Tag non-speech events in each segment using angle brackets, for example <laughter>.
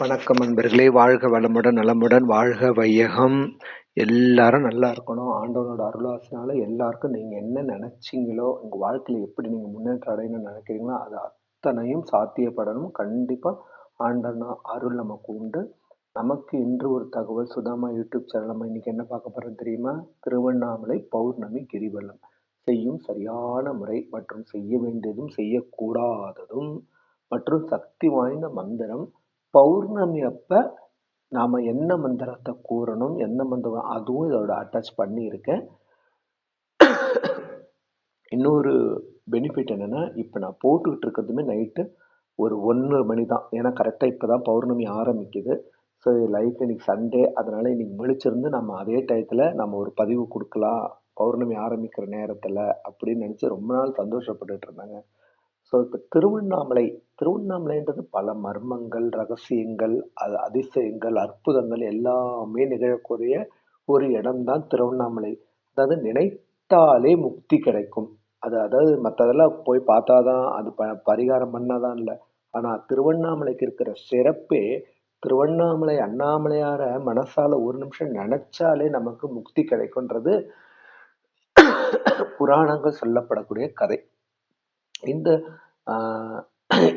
வணக்கம் நண்பர்களே. வாழ்க வளமுடன் நலமுடன் வாழ்க வையகம். எல்லாரும் நல்லா இருக்கணும். ஆண்டவனோட அருளாசினால எல்லாருக்கும் நீங்கள் என்ன நினச்சிங்களோ உங்கள் வாழ்க்கையில் எப்படி நீங்கள் முன்னேற்றம் அடையணும்னு நினைக்கிறீங்களோ அது அத்தனையும் சாத்தியப்படணும். கண்டிப்பாக ஆண்டவன் அருள் நமக்கு உண்டு நமக்கு இன்று ஒரு தகவல் சுதாமா யூடியூப் சேனல் நம்ம இன்றைக்கி என்ன பார்க்க போகிறோம் தெரியுமா? திருவண்ணாமலை பௌர்ணமி கிரிவலம். செய்யும் சரியான முறை மற்றும் செய்ய வேண்டியதும் செய்யக்கூடாததும் மற்றும் சக்தி வாய்ந்த மந்திரம் பௌர்ணமி அப்போ நாம் என்ன மந்திரத்தை கூறணும் என்ன மந்திரம் அதுவும் இதோட அட்டாச் பண்ணியிருக்கேன். இன்னொரு பெனிஃபிட் என்னென்னா இப்போ நான் போட்டுக்கிட்டு இருக்கிறதுமே நைட்டு ஒரு ஒன்று மணி தான் ஏன்னா கரெக்டாக இப்போ தான் பௌர்ணமி ஆரம்பிக்குது. ஸோ லைஃப் இன்னைக்கு சண்டே அதனால் இன்னைக்கு முழிச்சிருந்து நம்ம அதே டயத்தில் நம்ம ஒரு பதிவு கொடுக்கலாம். பௌர்ணமி ஆரம்பிக்கிற நேரத்தில் அப்படின்னு நினச்சி ரொம்ப நாள் சந்தோஷப்பட்டுட்டு இருந்தாங்க. ஸோ இப்போ திருவண்ணாமலை திருவண்ணாமலைன்றது பல மர்மங்கள் ரகசியங்கள் அது அதிசயங்கள் அற்புதங்கள் எல்லாமே நிகழக்கூடிய ஒரு இடம்தான் திருவண்ணாமலை. அதாவது நினைத்தாலே முக்தி கிடைக்கும். அது அதாவது மற்றதெல்லாம் போய் பார்த்தா தான் அது ப பரிகாரம் பண்ணாதான் இல்லை. ஆனால் திருவண்ணாமலைக்கு இருக்கிற சிறப்பே திருவண்ணாமலை அண்ணாமலையார மனசால ஒரு நிமிஷம் நினைச்சாலே நமக்கு முக்தி கிடைக்கும்ன்றது புராணங்கள் சொல்லப்படக்கூடிய கதை. இந்த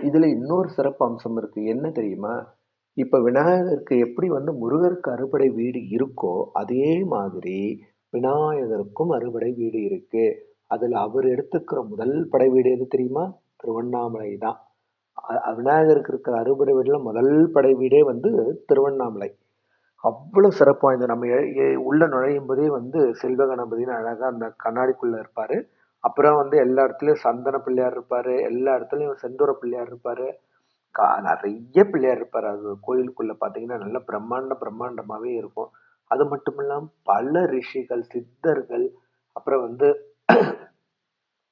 இதில் இன்னொரு சிறப்பு அம்சம் இருக்குது என்ன தெரியுமா? இப்போ விநாயகருக்கு எப்படி வந்து முருகருக்கு அறுபடை வீடு இருக்கோ அதே மாதிரி விநாயகருக்கும் அறுபடை வீடு இருக்கு. அதில் அவர் எடுத்துக்கிற முதல் படை வீடு எது தெரியுமா? திருவண்ணாமலை தான். விநாயகருக்கு இருக்கிற அறுபடை வீடில் முதல் படை வீடே வந்து திருவண்ணாமலை. அவ்வளோ சிறப்பு வாய்ந்த நம்ம எ- உள்ள நுழையும் போதே வந்து செல்வ கணபதினு அழகாக அந்த கண்ணாடிக்குள்ளே இருப்பார். அப்புறம் வந்து எல்லா இடத்துலையும் சந்தன பிள்ளையார் இருப்பாரு. எல்லா இடத்துலையும் செந்தூர பிள்ளையார் இருப்பாரு. கா- நிறைய பிள்ளையார் இருப்பார். அது கோயிலுக்குள்ளே பார்த்தீங்கன்னா நல்ல பிரம்மாண்ட பிரம்மாண்டமாகவே இருக்கும். அது மட்டும் இல்லாமல் பல ரிஷிகள் சித்தர்கள் அப்புறம் வந்து <clears throat>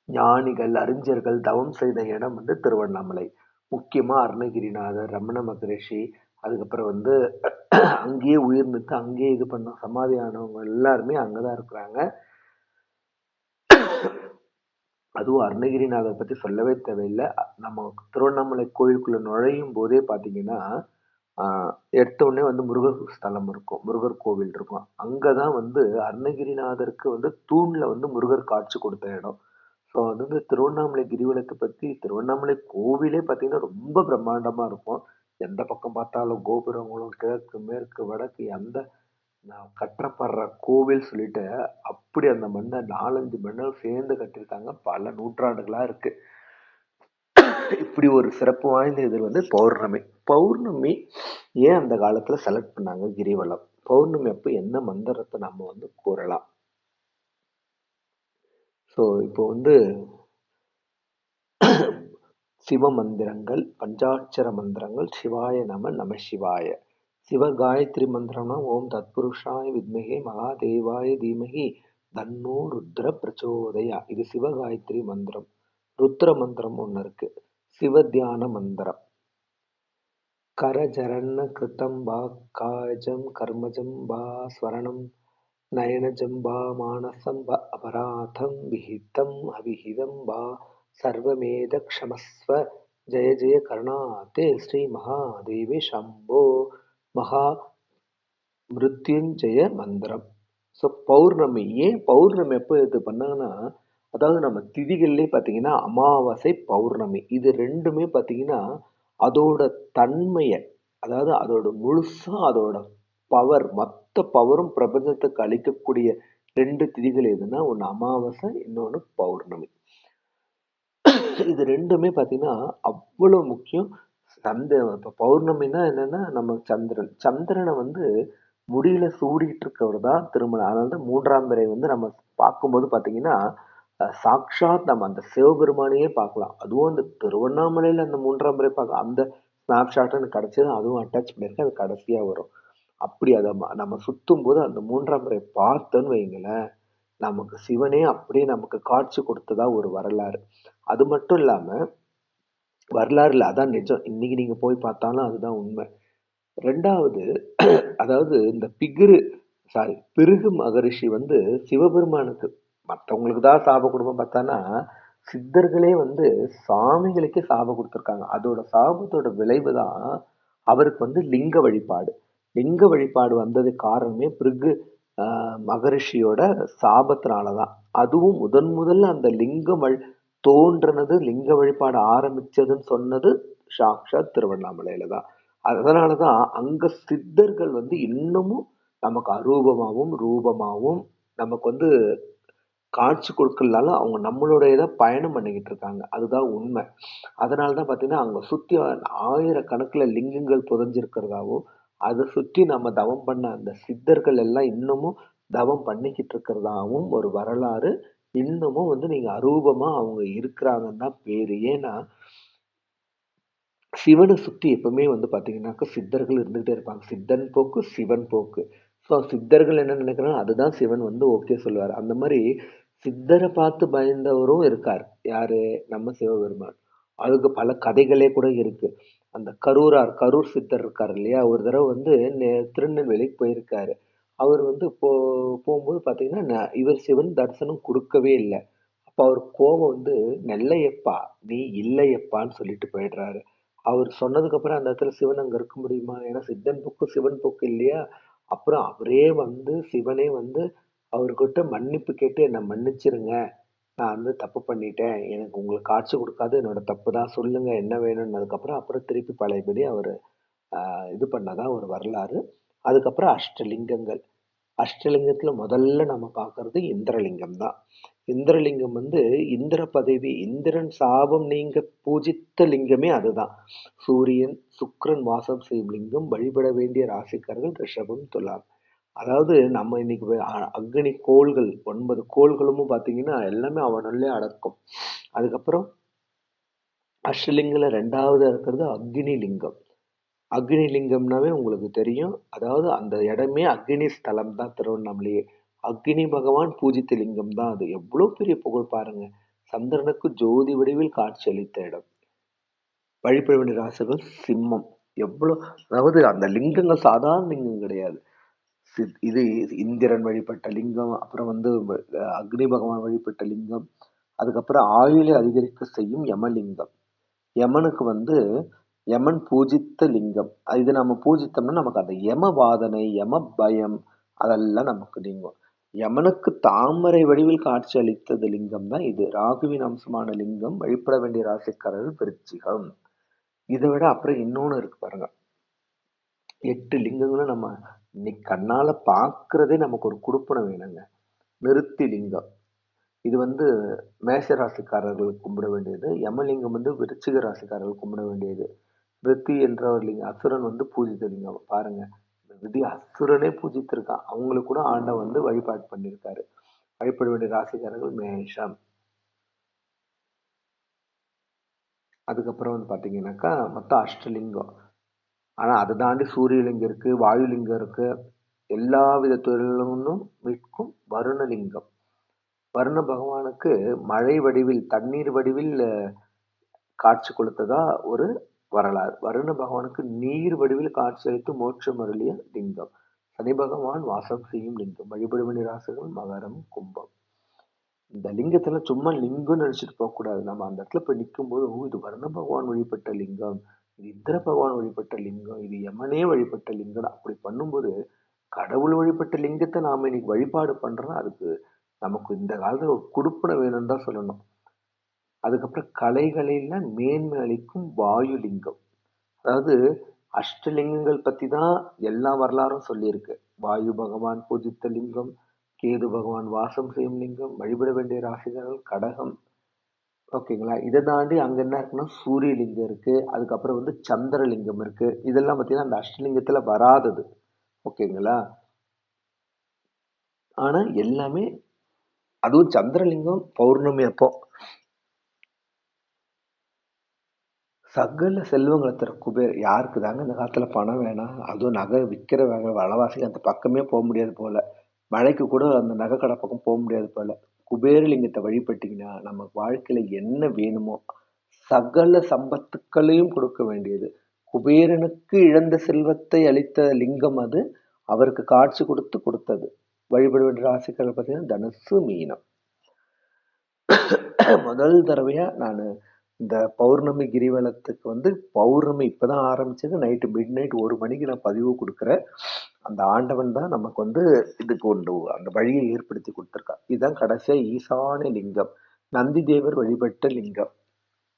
ஞானிகள் அறிஞர்கள் தவம் செய்த இடம் வந்து திருவண்ணாமலை. முக்கியமாக அருணகிரிநாதர் ரமண மகரிஷி அதுக்கப்புறம் வந்து <clears throat> அங்கேயே உயிர் நிறுத்து அங்கேயே இது பண்ண சமாதி ஆனவங்க எல்லாருமே அங்கதான் இருக்கிறாங்க. அதுவும் அருணகிரிநாதர் பற்றி சொல்லவே தேவையில்லை. நம்ம திருவண்ணாமலை கோயிலுக்குள்ளே நுழையும் போதே பார்த்தீங்கன்னா எடுத்தோடனே வந்து முருகர் ஸ்தலம் இருக்கும். முருகர் கோவில் இருக்கும். அங்கே தான் வந்து அருணகிரிநாதருக்கு வந்து தூணில் வந்து முருகர் காட்சி கொடுத்த இடம். ஸோ அது வந்து திருவண்ணாமலை கிரிவலத்தை பற்றி திருவண்ணாமலை கோவிலே பார்த்தீங்கன்னா ரொம்ப பிரம்மாண்டமாக இருக்கும். எந்த பக்கம் பார்த்தாலும் கோபுரங்களும் கிழக்கு மேற்கு வடக்கு அந்த நான் கட்டப்படுற கோவில் சொல்லிட்டு அப்படி அந்த மண்ணை நாலஞ்சு மண்ணல் சேர்ந்து கட்டியிருக்காங்க. பல நூற்றாண்டுகளா இருக்கு. இப்படி ஒரு சிறப்பு வாய்ந்த இது வந்து பௌர்ணமி. பௌர்ணமி ஏன் அந்த காலத்துல செலக்ட் பண்ணாங்க கிரிவலம்? பௌர்ணமி அப்போ என்ன மந்திரத்தை நம்ம வந்து கூறலாம்? ஸோ இப்போ வந்து சிவ மந்திரங்கள் பஞ்சாட்சர மந்திரங்கள் சிவாய நம நம சிவாய. சிவ காயத்ரி மந்திரம்னா ஓம் தத்புருஷாய வித்மகே மகாதேவாய தீமகி தன்னோ ருத்ர பிரச்சோதயா. இது சிவ காயத்ரி மந்திரம். ருத்ர மந்திரம் ஒன்று இருக்கு. சிவ தியான மந்திரம். கரஜரண்ண கிருத்தம் பா காஜம் கர்மஜம் பா ஸ்வரணம் நயனஜம் பா மானசம் பா அபராதம் விஹிதம் அவிஹிதம் பா சர்வமேத க்ஷமஸ்வ. ஜெய ஜெய கருணாதே ஸ்ரீ மகாதேவி சம்போ மகா மிருத்யுஞ்சய மந்திரம். ஸோ பௌர்ணமி ஏன் பௌர்ணமி எப்போ இது பண்ணாங்கன்னா அதாவது நம்ம திதிகள்லேயே பார்த்தீங்கன்னா அமாவாசை பௌர்ணமி இது ரெண்டுமே பார்த்தீங்கன்னா அதோட தன்மையை அதாவது அதோட முழுசா அதோட பவர் மொத்த பவரும் பிரபஞ்சத்துக்கு அளிக்கக்கூடிய ரெண்டு திதிகள் எதுன்னா ஒன்று அமாவாசை இன்னொன்று பௌர்ணமி. இது ரெண்டுமே பார்த்தீங்கன்னா அவ்வளவு முக்கியம். சந்த இப்போ பௌர்ணமின்னா என்னன்னா நம்ம சந்திரன். சந்திரனை வந்து முடியில சூடிட்டு இருக்கவர் தான் திருமணம் அதனால தான் மூன்றாம் பிறை வந்து நம்ம பார்க்கும்போது பார்த்தீங்கன்னா சாக்ஷாத் நம்ம அந்த சிவபெருமானையே பார்க்கலாம். அதுவும் அந்த திருவண்ணாமலையில் அந்த மூன்றாம் பிறை பார்க்க அந்த ஸ்னாப்ஷாட் எனக்கு கிடைச்சது அதுவும் அட்டாச் பண்ணியிருக்கேன். அது கடைசியாக வரும். அப்படி அதை நம்ம சுத்தும் போது அந்த மூன்றாம் பிறை பார்த்தோன்னு வைங்களேன் நமக்கு சிவனே அப்படியே நமக்கு காட்சி கொடுத்ததா ஒரு வரலாறு. அது மட்டும் இல்லாமல் வரலாறுல அதான் நிஜம். இன்னைக்கு நீங்க போய் பார்த்தாலும் அதுதான் உண்மை. ரெண்டாவது அதாவது இந்த பிகிரு சாரி பிருகு மகரிஷி வந்து சிவபெருமானுக்கு மற்றவங்களுக்கு தான் சாப குடும்பம் பார்த்தானா சித்தர்களே வந்து சாமிகளுக்கே சாபம் கொடுத்துருக்காங்க. அதோட சாபத்தோட விளைவு தான் அவருக்கு வந்து லிங்க வழிபாடு. லிங்க வழிபாடு வந்தது காரணமே பிருகு மகரிஷியோட சாபத்தினால தான். அதுவும் முதன் முதல்ல அந்த லிங்கம் வழி தோன்றினது லிங்க வழிபாடு ஆரம்பிச்சதுன்னு சொன்னது சாக்ஷாத் திருவண்ணாமலையில தான். அதனால தான் அங்கே சித்தர்கள் வந்து இன்னமும் நமக்கு அரூபமாகவும் ரூபமாகவும் நமக்கு வந்து காட்சி கொடுக்கலனால அவங்க நம்மளுடைய பயணம் பண்ணிக்கிட்டு இருக்காங்க. அதுதான் உண்மை. அதனால தான் பார்த்தீங்கன்னா அங்கே சுற்றி ஆயிரக்கணக்கில் லிங்கங்கள் புதைஞ்சிருக்கிறதாவும் அதை சுற்றி நம்ம தவம் பண்ண அந்த சித்தர்கள் எல்லாம் இன்னமும் தவம் பண்ணிக்கிட்டு இருக்கிறதாவும் ஒரு வரலாறு இன்னமும் வந்து நீங்க அரூபமா அவங்க இருக்கிறாங்கன்னு தான் பேரு. ஏன்னா சிவனை சுற்றி எப்பவுமே வந்து பாத்தீங்கன்னாக்க சித்தர்கள் இருந்துகிட்டே இருப்பாங்க. சித்தன் போக்கு சிவன் போக்கு. ஸோ சித்தர்கள் என்ன நினைக்கிறாங்க அதுதான் சிவன் வந்து ஓகே சொல்லுவார். அந்த மாதிரி சித்தரை பார்த்து பயந்தவரும் இருக்கார். யாரு? நம்ம சிவபெருமான். அதுக்கு பல கதைகளே கூட இருக்கு. அந்த கரூரார் கரூர் சித்தர் இருக்கார் இல்லையா? ஒரு தடவை வந்து திருநெல்வேலிக்கு போயிருக்காரு. அவர் வந்து போ போகும்போது பார்த்தீங்கன்னா ந- இவர் சிவன் தரிசனம் கொடுக்கவே இல்லை. அப்போ அவர் கோபம் வந்து நெல்லையப்பா நீ இல்லையப்பான்னு சொல்லிட்டு போயிடுறாரு. அவர் சொன்னதுக்கப்புறம் அந்த இடத்துல சிவன் அங்கே இருக்க முடியுமா? ஏன்னா சித்தன் புக்கு சிவன் புக்கு இல்லையா? அப்புறம் அவரே வந்து சிவனே வந்து அவர்கிட்ட மன்னிப்பு கேட்டு என்னை மன்னிச்சிருங்க. நான் வந்து தப்பு பண்ணிட்டேன். எனக்கு உங்களுக்கு காட்சி கொடுக்காது. என்னோட தப்பு தான். சொல்லுங்கள் என்ன வேணும்னதுக்கப்புறம் அப்புறம் திருப்பி பழையபடி அவர் இது பண்ணதான் ஒரு வரலாறு. அதுக்கப்புறம் அஷ்டலிங்கங்கள். அஷ்டலிங்கத்தில் முதல்ல நம்ம பார்க்கறது இந்திரலிங்கம் தான். இந்திரலிங்கம் வந்து இந்திர பதவி இந்திரன் சாபம் நீங்க பூஜித்த லிங்கமே அதுதான். சூரியன் சுக்ரன் வாசம் செய்யும் லிங்கம் வழிபட வேண்டிய ராசிக்காரர்கள் ரிஷபம் துலாம். அதாவது நம்ம இன்னைக்கு அக்னி கோள்கள் ஒன்பது கோள்களும் பார்த்தீங்கன்னா எல்லாமே அவனுள்ளே அடக்கும். அதுக்கப்புறம் அஷ்டலிங்கில் ரெண்டாவது இருக்கிறது அக்னி லிங்கம். அக்னி லிங்கம்னாவே உங்களுக்கு தெரியும். அதாவது அந்த இடமே அக்னி ஸ்தலம் தான் திருவண்ணாமலையே அக்னி பகவான் பூஜித்த லிங்கம் தான் அது. எவ்வளவு பெரிய புகழ் பாருங்க. சந்திரனுக்கு ஜோதி வடிவில் காட்சியளித்த இடம். வழிபட வேண்டிய ராசிகள் சிம்மம். எவ்வளவு அதாவது அந்த லிங்கங்கள் சாதாரண லிங்கம் கிடையாது. சி- இது இந்திரன் வழிபட்ட லிங்கம் அப்புறம் வந்து அக்னி பகவான் வழிபட்ட லிங்கம் அதுக்கப்புறம் ஆயுளை அதிகரிக்க செய்யும் யமலிங்கம். யமனுக்கு வந்து யமன் பூஜித்த லிங்கம். இது நம்ம பூஜித்தோம்னா நமக்கு அந்த யம வாதனை யம பயம் அதெல்லாம் நமக்கு நீங்கும். யமனுக்கு தாமரை வடிவில் காட்சி அளித்தது லிங்கம் தான் இது. ராகுவின் அம்சமான லிங்கம் வழிபட வேண்டிய ராசிக்காரர்கள் விருச்சிகம். இதை விட அப்புறம் இன்னொன்னு இருக்கு பாருங்க. எட்டு லிங்கங்களும் நம்ம இன்னைக்கு கண்ணால பார்க்கறதே நமக்கு ஒரு குடுப்பணம் வேணுங்க. நிறுத்தி லிங்கம். இது வந்து மேஷ ராசிக்காரர்கள் கும்பிட வேண்டியது. யமலிங்கம் வந்து விருச்சிக ராசிக்காரர்கள் கும்பிட வேண்டியது. விதி என்ற ஒரு லிங்கம் அசுரன் வந்து பூஜித்த பாருங்க. விதி அசுரனே பூஜித்திருக்கான். அவங்களுக்கு கூட ஆண்டவன் வந்து வழிபாடு பண்ணியிருக்காரு. வழிபட வேண்டிய ராசிக்காரர்கள் மேஷம். அதுக்கப்புறம் வந்து பாத்தீங்கன்னாக்கா மொத்தம் அஷ்டலிங்கம். ஆனா அதை தாண்டி சூரியலிங்கம் இருக்கு வாயுலிங்கம் இருக்கு. எல்லா வித தொழிலும் மீட்கும் வருணலிங்கம். வருண பகவானுக்கு மழை வடிவில் தண்ணீர் வடிவில் காட்சி கொடுத்ததா ஒரு வரலாறு. வருண பகவானுக்கு நீர் வடிவில் காட்சியளித்து மோட்சம் அருளிய லிங்கம். சனி பகவான் வாசம் செய்யும் லிங்கம். வழிபட வேண்டிய ராசிகள் மகரம் கும்பம். இந்த லிங்கத்துல சும்மா லிங்கம் நினைச்சிட்டு போக கூடாது நம்ம அந்த இடத்துல போய் நிற்கும் போது ஓ இது வருண பகவான் வழிபட்ட லிங்கம். இது இந்திர பகவான் வழிபட்ட லிங்கம். இது யமனே வழிபட்ட லிங்கம் அப்படி பண்ணும்போது கடவுள் வழிபட்ட லிங்கத்தை நாம இன்னைக்கு வழிபாடு பண்றோம்னா அதுக்கு நமக்கு இந்த காலத்துல ஒரு குடுப்பனை வேணும்னு தான் சொல்லணும். அதுக்கப்புறம் கலைகளில மேன்மை அளிக்கும் வாயுலிங்கம். அதாவது அஷ்டலிங்கங்கள் பத்தி தான் எல்லா வரலாறும் சொல்லியிருக்கு. வாயு பகவான் பூஜித்த லிங்கம் கேது பகவான் வாசம் செய்யும் லிங்கம் வழிபட வேண்டிய ராசிகள் கடகம். ஓகேங்களா? இதை தாண்டி அங்க என்ன இருக்குன்னா சூரிய லிங்கம் இருக்கு. அதுக்கப்புறம் வந்து சந்திரலிங்கம் இருக்கு. இதெல்லாம் பார்த்தீங்கன்னா அந்த அஷ்டலிங்கத்துல வராதது. ஓகேங்களா? ஆனா எல்லாமே அதுவும் சந்திரலிங்கம் பௌர்ணமி அப்போ. சகல செல்வங்களை தர குபேர் யாருக்கு தாங்க? இந்த காலத்தில் பணம் வேணாம். அதுவும் நகை விற்கிற வேலை வளவாசிக்கு அந்த பக்கமே போக முடியாது போல. மழைக்கு கூட அந்த நகை கடை பக்கம் போக முடியாது போல. குபேரலிங்கத்தை வழிபட்டிங்கன்னா நம்ம வாழ்க்கையில் என்ன வேணுமோ சகல சம்பத்துக்களையும் கொடுக்க வேண்டியது. குபேரனுக்கு இழந்த செல்வத்தை அளித்த லிங்கம் அது. அவருக்கு காட்சி கொடுத்து கொடுத்தது. வழிபட வேண்டிய ராசிகள் பார்த்தீங்கன்னா தனுசு மீனம். முதல் தடவையாக நான் இந்த பௌர்ணமி கிரிவலத்துக்கு வந்து பௌர்ணமி இப்போதான் ஆரம்பிச்சது. நைட்டு மிட் நைட் ஒரு மணிக்கு நான் பதிவு கொடுக்குறேன் அந்த ஆண்டவன் தான் நமக்கு வந்து இதுக்கு ஒன்று அந்த வழியை ஏற்படுத்தி கொடுத்துருக்கான் இதுதான் கடைசியாக ஈசான லிங்கம். நந்தி தேவர் வழிபட்ட லிங்கம்.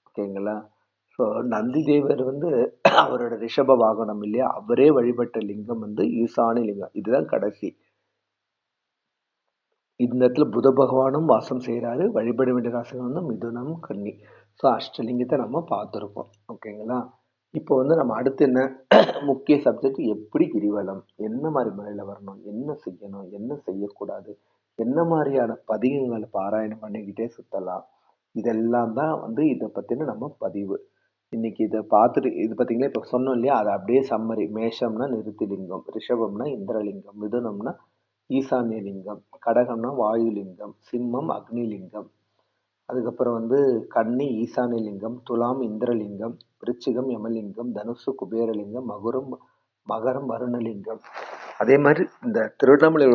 ஓகேங்களா ஸோ நந்தி தேவர் வந்து அவரோட ரிஷப வாகனம் இல்லையா? அவரே வழிபட்ட லிங்கம் வந்து ஈசான லிங்கம். இதுதான் கடைசி. இந்த இடத்துல புத பகவானும் வாசம் செய்கிறாரு வழிபட வேண்டிய ராசிகள் வந்து மிதுனம் கன்னி. ஸோ அஷ்டலிங்கத்தை நம்ம பார்த்துருக்கோம் ஓகேங்களா? இப்போ வந்து நம்ம அடுத்து என்ன? முக்கிய சப்ஜெக்ட் எப்படி கிரிவலம்? என்ன மாதிரி முறையில் வரணும்? என்ன செய்யணும்? என்ன செய்யக்கூடாது? என்ன மாதிரியான பதிகங்களை பாராயணம் பண்ணிக்கிட்டே சுற்றலாம் இதெல்லாம் தான் வந்து இதை பற்றின நம்ம பதிவு. இன்னைக்கு இதை பார்த்துட்டு இது பார்த்தீங்களா? இப்போ சொன்னோம் இல்லையா? அதை அப்படியே சம்மரி மேஷம்னா நிறுத்திலிங்கம் ரிஷபம்னா இந்திரலிங்கம் மிதுனம்னா ஈசான்ய லிங்கம் கடகம்னா வாயுலிங்கம் சிம்மம் அக்னிலிங்கம். அதுக்கப்புறம் வந்து கன்னி ஈசானலிங்கம் துலாம் இந்திரலிங்கம் விருச்சிகம் யமலிங்கம் தனுசு குபேரலிங்கம் மகுரம் மகரம் வருணலிங்கம். அதே மாதிரி இந்த திருவண்ணாமலை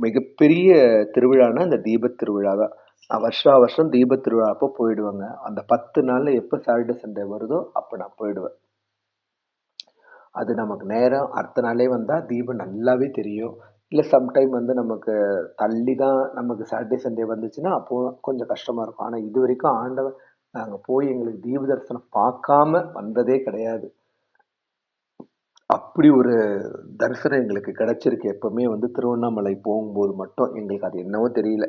மிகப்பெரிய திருவிழான்னா இந்த தீபத் திருவிழா தான். நான் வருஷா வருஷம் தீபத் திருவிழா அப்போ போயிடுவேங்க. அந்த பத்து நாளில் எப்போ சாட்டர்டே சண்டே வருதோ அப்போ நான் போயிடுவேன். அது நமக்கு நேரம் அடுத்த நாளே வந்தால் தீபம் நல்லாவே தெரியும். இல்லை சம்டைம் வந்து நமக்கு தள்ளி தான் நமக்கு சாட்டர்டே சண்டே வந்துச்சுன்னா அப்போ கொஞ்சம் கஷ்டமா இருக்கும். ஆனால் இது வரைக்கும் ஆண்டவன் நாங்கள் போய் எங்களுக்கு தீப தரிசனம் பார்க்காம வந்ததே கிடையாது. அப்படி ஒரு தரிசனம் எங்களுக்கு கிடைச்சிருக்கு. எப்பவுமே வந்து திருவண்ணாமலை போகும்போது மட்டும் எங்களுக்கு அது என்னவோ தெரியல.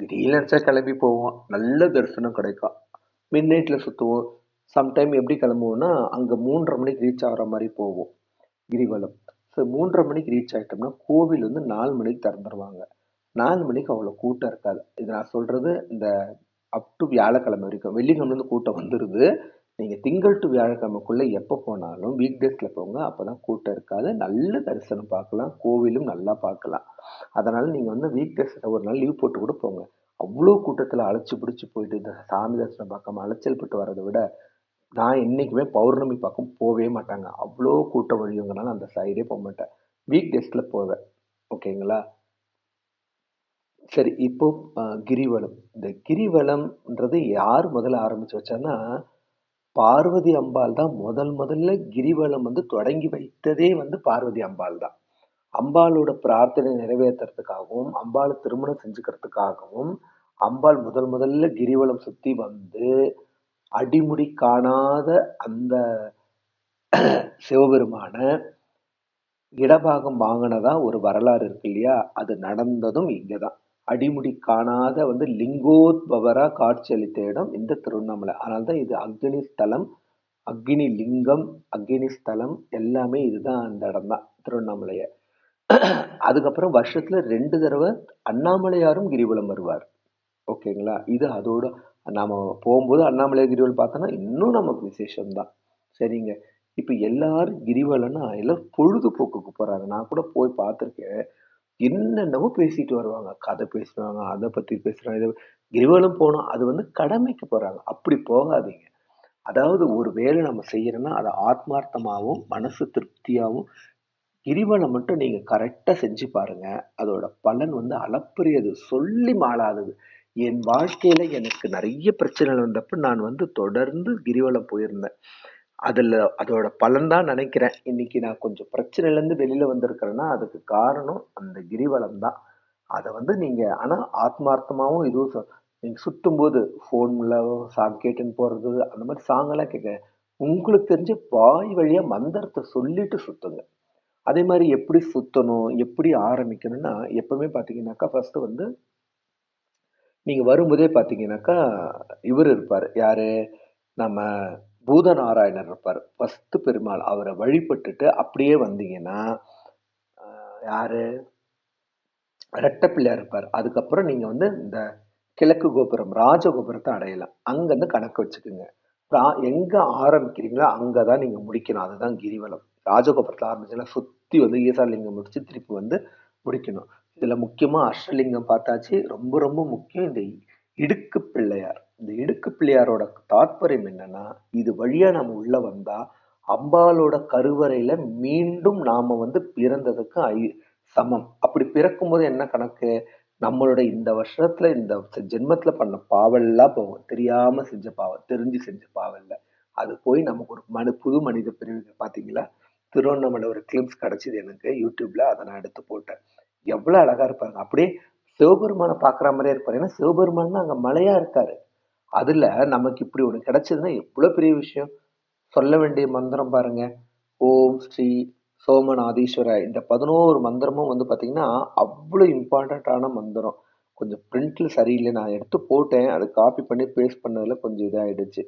திடீர்னு நினச்சா கிளம்பி போவோம். நல்ல தரிசனம் கிடைக்கும். மிட் நைட்டில் சுற்றுவோம் சம்டைம் எப்படி கிளம்புவோம்னா அங்கே மூன்றரை மணிக்கு ரீச் ஆகிற மாதிரி போவோம். கிரிவலம். ஸோ மூன்றரை மணிக்கு ரீச் ஆகிட்டோம்னா கோவில் வந்து நாலு மணிக்கு திறந்துருவாங்க. நாலு மணிக்கு அவ்வளோ கூட்டம் இருக்காது. இது நான் சொல்கிறது இந்த அப் டு வியாழக்கிழமை வரைக்கும். வெள்ளிக்கிழமைலேருந்து கூட்டம் வந்துடுது நீங்கள் திங்கள் டு வியாழக்கிழமைக்குள்ளே எப்போ போனாலும் வீக் டேஸில் போங்க. அப்போ தான் கூட்டம் இருக்காது. நல்ல தரிசனம் பார்க்கலாம். கோவிலும் நல்லா பார்க்கலாம். அதனால் நீங்கள் வந்து வீக் டேஸில் ஒரு நாள் லீவ் போட்டு கூட போங்க. அவ்வளோ கூட்டத்தில் அழைச்சி பிடிச்சி போயிட்டு இந்த சாமி தரிசனம் பார்க்காம அலைச்சல் பட்டு வர்றதை விட நான் என்றைக்குமே பௌர்ணமி பக்கம் போகவே மாட்டாங்க. அவ்வளோ கூட்டம் வழியுங்கனால அந்த சைடே போக மாட்டேன். வீக் டேஸில் போவேன். ஓகேங்களா சரி இப்போ கிரிவலம். இந்த கிரிவலம்ன்றது யார் முதல்ல ஆரம்பிச்சு வச்சான்னா பார்வதி அம்பாள் தான் முதல் முதல்ல கிரிவலம் வந்து தொடங்கி வைத்ததே வந்து பார்வதி அம்பாள் தான். அம்பாளோட பிரார்த்தனை நிறைவேற்றுறதுக்காகவும் அம்பாளை திருமணம் செஞ்சுக்கிறதுக்காகவும் அம்பாள் முதல் முதல்ல கிரிவலம் சுற்றி வந்து அடிமுடி காணாத அந்த சிவபெருமான இடபாகம் வாங்கினதா ஒரு வரலாறு இருக்கு இல்லையா? அது நடந்ததும் இங்கே தான் அடிமுடி காணாத வந்து லிங்கோத்பவரா காட்சியளித்த இடம் இந்த திருவண்ணாமலை. அதனால தான் இது அக்னி ஸ்தலம் அக்னி லிங்கம் அக்னி ஸ்தலம் எல்லாமே இதுதான் அந்த இடம் தான் திருவண்ணாமலையை. அதுக்கப்புறம் வருஷத்துல ரெண்டு தடவை அண்ணாமலையாரும் கிரிவலம் வருவார். ஓகேங்களா? இது அதோட நாம் போகும்போது அண்ணாமலை கிரிவலம் பார்த்தோன்னா இன்னும் நமக்கு விசேஷம்தான். சரிங்க. இப்போ எல்லாரும் கிரிவலம்னா எல்லாம் பொழுதுபோக்குக்கு போகிறாங்க நான் கூட போய் பார்த்துருக்கேன். என்னென்னவோ பேசிட்டு வருவாங்க. கதை பேசுவாங்க அதை பற்றி பேசுகிறாங்க இதை கிரிவலம் போனோம் அது வந்து கடமைக்கு போகிறாங்க அப்படி போகாதீங்க. அதாவது ஒரு வேலை நம்ம செய்யறோம்னா அதை ஆத்மார்த்தமாகவும் மனசு திருப்தியாகவும் கிரிவலம் மட்டும் நீங்கள் கரெக்டாக செஞ்சு பாருங்கள் அதோட பலன் வந்து அளப்பரியது சொல்லி மாளாதது. என் வாழ்க்கையில் எனக்கு நிறைய பிரச்சனைகள் வந்தப்ப நான் வந்து தொடர்ந்து கிரிவலம் போயிருந்தேன். அதில் அதோட பலன் தான் நினைக்கிறேன். இன்னைக்கு நான் கொஞ்சம் பிரச்சனையிலேருந்து வெளியில் வந்திருக்கிறேன்னா அதுக்கு காரணம் அந்த கிரிவலம் தான். அதை வந்து நீங்கள் ஆனால் ஆத்மார்த்தமாகவும் இதுவும் நீங்கள் சுற்றும்போது ஃபோனில் போது சாங் கேட்டுன்னு போகிறது அந்த மாதிரி சாங் எல்லாம் கேட்க உங்களுக்கு தெரிஞ்ச வாய் வழியாக மந்திரத்தை சொல்லிட்டு சுற்றுங்க அதே மாதிரி எப்படி சுற்றணும் எப்படி ஆரம்பிக்கணும்னா எப்பவுமே பார்த்தீங்கன்னாக்கா ஃபஸ்ட்டு வந்து நீங்கள் வரும்போதே பார்த்தீங்கன்னாக்கா இவர் இருப்பார். யாரு? நம்ம பூதநாராயணர் இருப்பார். ஃபஸ்ட்டு பெருமாள். அவரை வழிபட்டுட்டு அப்படியே வந்தீங்கன்னா யார்? ரெட்டப்பிள்ளையார் இருப்பார். அதுக்கப்புறம் நீங்கள் வந்து இந்த கிழக்கு கோபுரம் ராஜகோபுரத்தை அடையலாம். அங்கேருந்து கணக்கு வச்சுக்கோங்க. ரா- எங்க ஆரம்பிக்கிறீங்களோ அங்கதான் நீங்கள் முடிக்கணும். அதுதான் கிரிவலம். ராஜகோபுரத்தில் ஆரம்பிச்சுன்னா சுற்றி வந்து ஈசாலிங்கம் முடிச்சு திருப்பி வந்து முடிக்கணும். இதுல முக்கியமா அஷ்டலிங்கம் பார்த்தாச்சு. ரொம்ப ரொம்ப முக்கியம் இந்த இடுக்கு பிள்ளையார். இந்த இடுக்கு பிள்ளையாரோட தாத்பரியம் என்னன்னா இது வழியா நம்ம உள்ள வந்தா அம்பாலோட கருவறையில மீண்டும் நாம வந்து பிறந்ததுக்கு ஐ சமம். அப்படி பிறக்கும்போது என்ன கணக்கு? நம்மளோட இந்த வருஷத்துல இந்த ஜென்மத்துல பண்ண பாவெல்லாம் போகும். தெரியாம செஞ்ச பாவம் தெரிஞ்சு செஞ்ச பாவம் அது போய் நமக்கு ஒரு மனு புது மனித பிரிவு பாத்தீங்களா? திருவண்ணாமலை ஒரு கிளிப்ஸ் கிடச்சிது எனக்கு. யூடியூப்ல அதை நான் எடுத்து போட்டேன். எவ்வளோ அழகா இருப்பாங்க அப்படியே சிவபெருமானை பார்க்குற மாதிரியே இருப்பார். ஏன்னா சிவபெருமான் அங்கே மலையா இருக்காரு. அதில் நமக்கு இப்படி ஒன்று கிடைச்சதுன்னா எவ்வளோ பெரிய விஷயம். சொல்ல வேண்டிய மந்திரம் பாருங்க. ஓம் ஸ்ரீ சோமநாதீஸ்வர இந்த பதினோரு மந்திரமும் வந்து பார்த்தீங்கன்னா அவ்வளோ இம்பார்ட்டண்ட்டான மந்திரம். கொஞ்சம் பிரிண்டில் சரியில்லை. நான் எடுத்து போட்டேன். அதை காப்பி பண்ணி பேஸ்ட் பண்ணதில் கொஞ்சம் இதாகிடுச்சு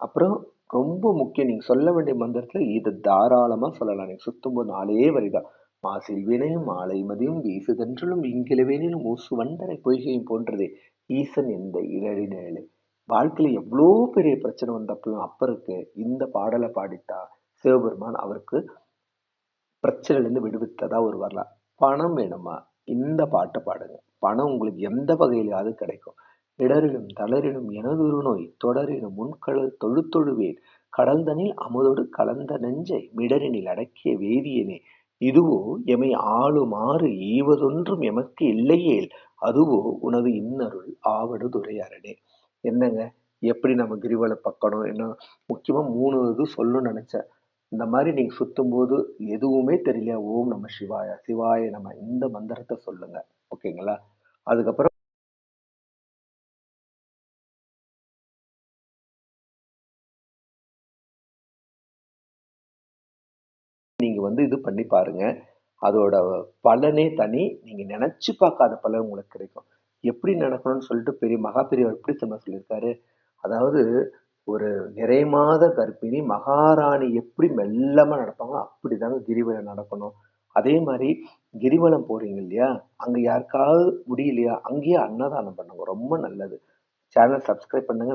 அப்புறம் ரொம்ப முக்கியம். நீங்கள் சொல்ல வேண்டிய மந்திரத்தில் இது தாராளமாக சொல்லலாம். நீங்கள் சுத்தும் நாளே வரிதான். மாசில் வினையும் ஆலை மதியும் வீசுதென்றலும் இங்கிலவேனிலும் ஊசு வண்டரை பொய்கையும் போன்றதே. ஈசன் எந்த இடறினேழு வாழ்க்கையில் எவ்வளோ பெரிய பிரச்சனை வந்தப்பையும் அப்பருக்கு இந்த பாடலை பாடித்தா சிவபெருமான் அவருக்கு பிரச்சனையிலேருந்து விடுவித்ததா ஒரு வரலாம் பணம் வேணுமா? இந்த பாட்டை பாடுங்க. பணம் உங்களுக்கு எந்த வகையிலாவது கிடைக்கும். இடரிலும் தளரிலும் எனதொரு நோய் தொடரிலும் முன்கழல் தொழுத்தொழுவேன். கடல்தனில் அமுதோடு கலந்த நெஞ்சை மிடரினில் அடக்கிய வேதியனே. இதுவோ எமை ஆளுமாறு ஈவதொன்றும் எமக்கு இல்லையேல் அதுவோ உனது இன்னருள் ஆவடு துரையரணே என்னங்க? எப்படி நம்ம கிரிவல பக்கணும்? என்ன முக்கியமா மூணு இது சொல்லணும்னு நினச்சேன் இந்த மாதிரி நீங்க சுத்தும் போது எதுவுமே தெரியல ஓம் நம்ம சிவாய சிவாய நம்ம இந்த மந்திரத்தை சொல்லுங்க. ஓகேங்களா? அதுக்கப்புறம் நீங்க வந்து இது பண்ணி பாருங்க. அதோட பலனே தனி. நீங்க நினைச்சு பார்க்காத பலன் உங்களுக்கு கிடைக்கும். எப்படி நடக்கணும்னு சொல்லிட்டு பெரிய மகா பெரியவர் எப்படி சொன்ன சொல்லியிருக்காரு. அதாவது ஒரு நிறை மாத கர்ப்பிணி மகாராணி எப்படி மெல்லமா நடப்பாங்களோ அப்படிதாங்க கிரிவலம் நடக்கணும். அதே மாதிரி கிரிவலம் போறீங்க இல்லையா? அங்க யாருக்காவது முடியலையா? அங்கேயே அன்னதானம் பண்ணுங்க. ரொம்ப நல்லது. சேனல் சப்ஸ்கிரைப் பண்ணுங்க.